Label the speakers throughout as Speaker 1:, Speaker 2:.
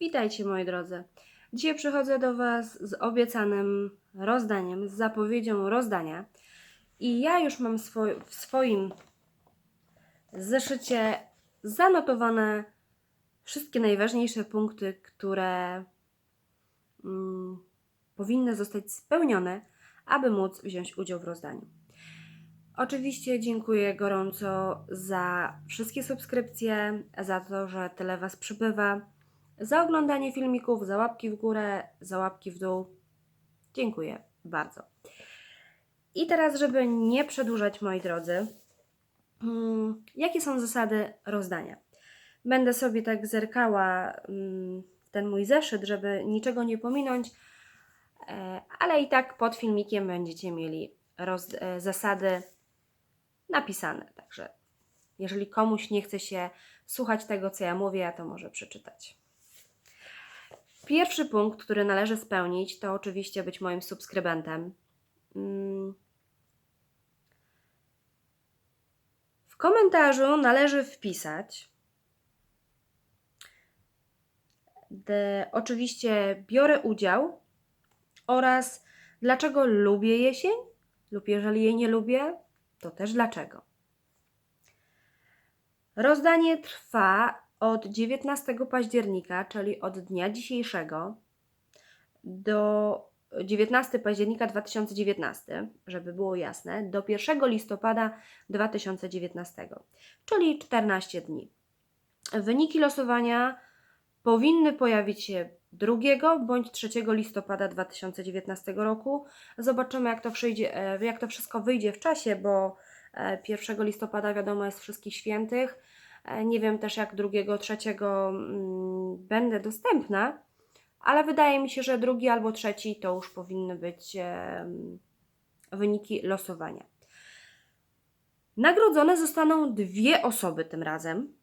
Speaker 1: Witajcie moi drodzy. Dzisiaj przychodzę do Was z obiecanym rozdaniem, z zapowiedzią rozdania. I ja już mam w swoim zeszycie zanotowane wszystkie najważniejsze punkty, które mm, powinny zostać spełnione, aby móc wziąć udział w rozdaniu. Oczywiście dziękuję gorąco za wszystkie subskrypcje, za to, że tyle Was przybywa, za oglądanie filmików, za łapki w górę, za łapki w dół. Dziękuję bardzo. I teraz, żeby nie przedłużać, moi drodzy, mm, jakie są zasady rozdania? Będę sobie tak zerkała mm, ten mój zeszyt, żeby niczego nie pominąć, e, ale i tak pod filmikiem będziecie mieli roz, e, zasady napisane. Także jeżeli komuś nie chce się słuchać tego, co ja mówię, to może przeczytać. Pierwszy punkt, który należy spełnić, to oczywiście być moim subskrybentem. Mm. W komentarzu należy wpisać. De, oczywiście biorę udział oraz dlaczego lubię jesień lub jeżeli jej nie lubię, to też dlaczego. Rozdanie trwa od 19 października, czyli od dnia dzisiejszego, do 19 października 2019, żeby było jasne, do 1 listopada 2019, czyli 14 dni. Wyniki losowania powinny pojawić się 2 bądź 3 listopada 2019 roku. Zobaczymy, jak to, przyjdzie, e, jak to wszystko wyjdzie w czasie, bo e, 1 listopada wiadomo jest wszystkich świętych. E, Nie wiem też, jak 2, 3 mm, będę dostępna, ale wydaje mi się, że drugi albo trzeci to już powinny być wyniki losowania. Nagrodzone zostaną dwie osoby tym razem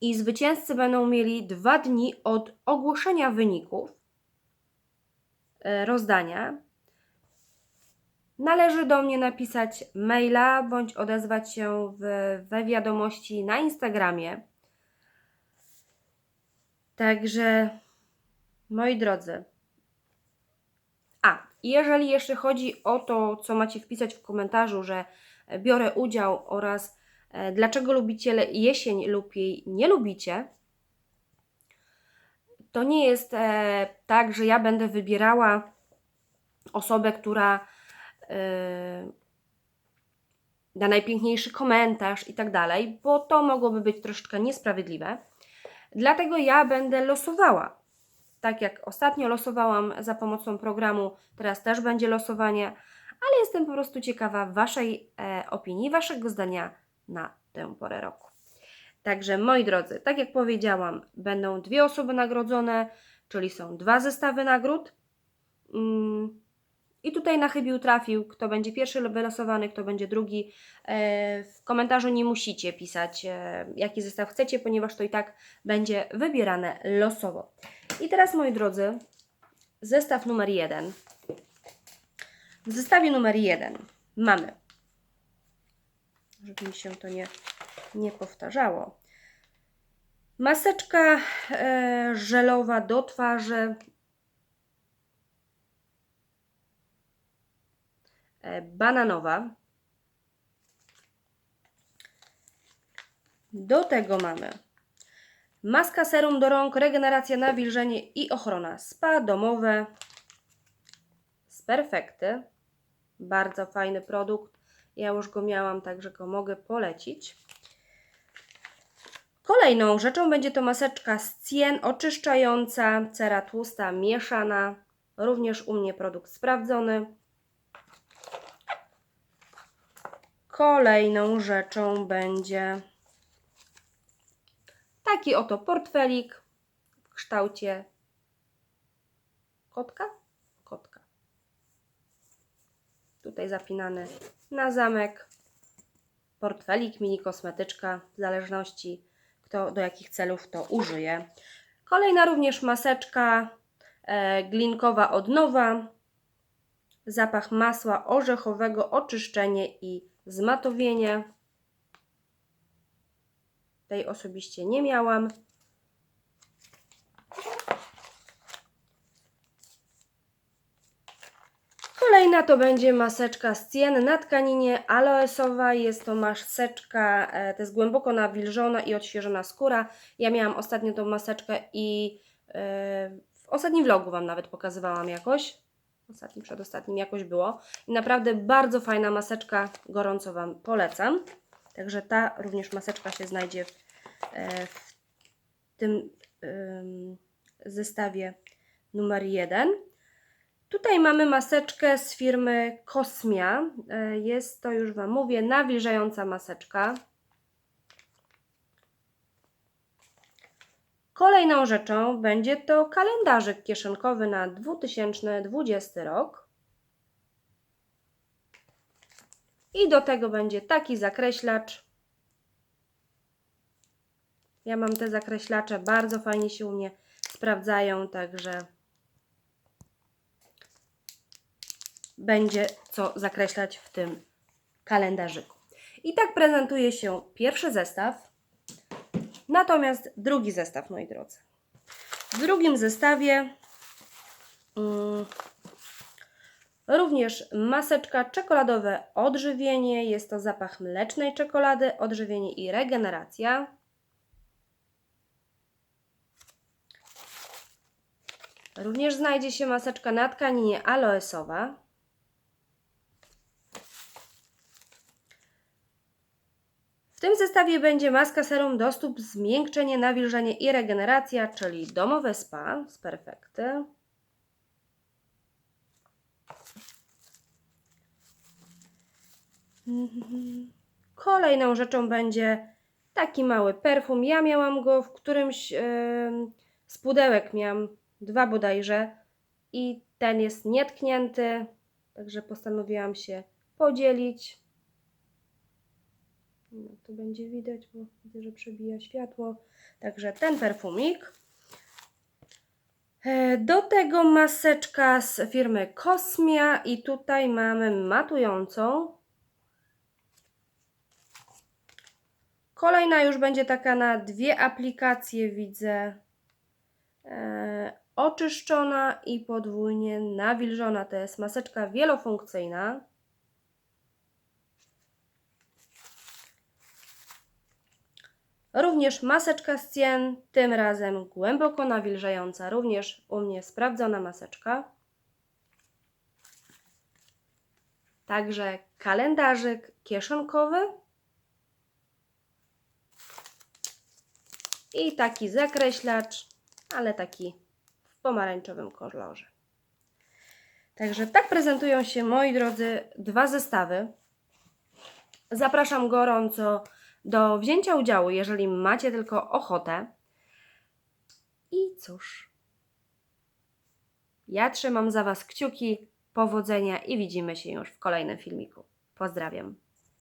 Speaker 1: i zwycięzcy będą mieli dwa dni od ogłoszenia wyników e, rozdania. Należy do mnie napisać maila bądź odezwać się w, we wiadomości na Instagramie. Także, moi drodzy. A, jeżeli jeszcze chodzi o to, co macie wpisać w komentarzu, że biorę udział oraz e, dlaczego lubicie jesień lub jej nie lubicie, to nie jest e, tak, że ja będę wybierała osobę, która e, da najpiękniejszy komentarz i tak dalej, bo to mogłoby być troszeczkę niesprawiedliwe. Dlatego ja będę losowała. Tak jak ostatnio losowałam za pomocą programu, teraz też będzie losowanie, ale jestem po prostu ciekawa Waszej e, opinii, Waszego zdania na tę porę roku. Także moi drodzy, tak jak powiedziałam, będą dwie osoby nagrodzone, czyli są dwa zestawy nagród. Mm, I tutaj na chybił trafił, kto będzie pierwszy wylosowany, kto będzie drugi. E, W komentarzu nie musicie pisać, e, jaki zestaw chcecie, ponieważ to i tak będzie wybierane losowo. I teraz, moi drodzy, zestaw numer jeden. W zestawie numer jeden mamy, żeby mi się to nie, nie powtarzało, maseczka e, żelowa do twarzy, bananowa. Do tego mamy maska serum do rąk, regeneracja, nawilżenie i ochrona. Spa domowe z Perfekty. Bardzo fajny produkt. Ja już go miałam, także go mogę polecić. Kolejną rzeczą będzie to maseczka z cien oczyszczająca, cera tłusta mieszana. Również u mnie produkt sprawdzony. Kolejną rzeczą będzie taki oto portfelik w kształcie kotka. Kotka. Tutaj zapinany na zamek. Portfelik, mini kosmetyczka, w zależności kto do jakich celów to użyje. Kolejna również maseczka e, glinkowa od nowa. Zapach masła orzechowego, oczyszczenie i zmatowienie. Tej osobiście nie miałam. Kolejna to będzie maseczka z cien na tkaninie aloesowa. Jest to maseczka, e, to jest głęboko nawilżona i odświeżona skóra. Ja miałam ostatnio tą maseczkę i e, w ostatnim vlogu Wam nawet pokazywałam jakoś. Ostatnim, przedostatnim jakoś było. I naprawdę bardzo fajna maseczka, gorąco Wam polecam. Także ta również maseczka się znajdzie w, e, w tym ym, zestawie numer jeden. Tutaj mamy maseczkę z firmy Cosmia. E, Jest to, już Wam mówię, nawilżająca maseczka. Kolejną rzeczą będzie to kalendarzyk kieszonkowy na 2020 rok. I do tego będzie taki zakreślacz. Ja mam te zakreślacze, bardzo fajnie się u mnie sprawdzają, także będzie co zakreślać w tym kalendarzyku. I tak prezentuje się pierwszy zestaw. Natomiast drugi zestaw, moi drodzy. W drugim zestawie mm, również maseczka czekoladowe odżywienie. Jest to zapach mlecznej czekolady, odżywienie i regeneracja. Również znajdzie się maseczka na tkaninie aloesowa. W tym zestawie będzie maska serum do stóp, zmiękczenie, nawilżenie i regeneracja, czyli domowe spa z perfekty. Mhm. Kolejną rzeczą będzie taki mały perfum. Ja miałam go w którymś em, z pudełek, miałam dwa bodajże i ten jest nietknięty, także postanowiłam się podzielić. No, to będzie widać, bo widzę, że przebija światło. Także ten perfumik. E, Do tego maseczka z firmy Cosmia i tutaj mamy matującą. Kolejna już będzie taka na dwie aplikacje, widzę. E, oczyszczona i podwójnie nawilżona. To jest maseczka wielofunkcyjna. Również maseczka z cien, tym razem głęboko nawilżająca, również u mnie sprawdzona maseczka. Także kalendarzyk kieszonkowy i taki zakreślacz, ale taki w pomarańczowym kolorze. Także tak prezentują się, moi drodzy, dwa zestawy. Zapraszam gorąco do wzięcia udziału, jeżeli macie tylko ochotę. I cóż, ja trzymam za Was kciuki, powodzenia i widzimy się już w kolejnym filmiku. Pozdrawiam.